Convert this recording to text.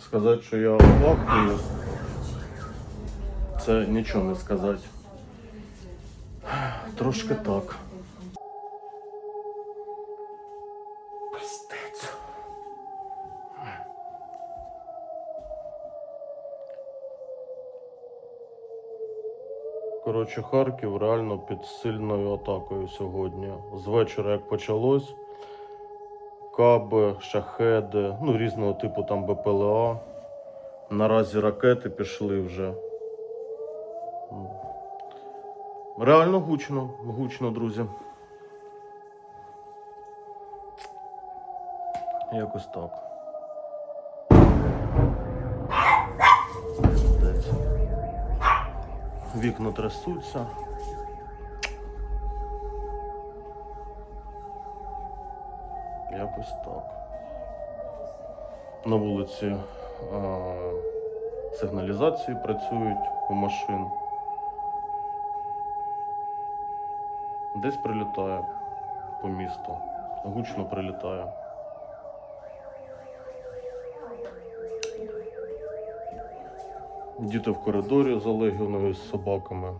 Сказати, що я вахую, це нічого не сказати. Трошки так. Коротше, Харків реально під сильною атакою сьогодні. З вечора, як почалось, каби, шахеди, ну різного типу там БПЛА. Наразі ракети пішли вже. Реально гучно, гучно, друзі. Якось так. Вікна трясуться. Якось так. На вулиці а, сигналізації працюють у машин. Десь прилітає по місту. Гучно прилітає. Діти в коридорі за легіоною з собаками.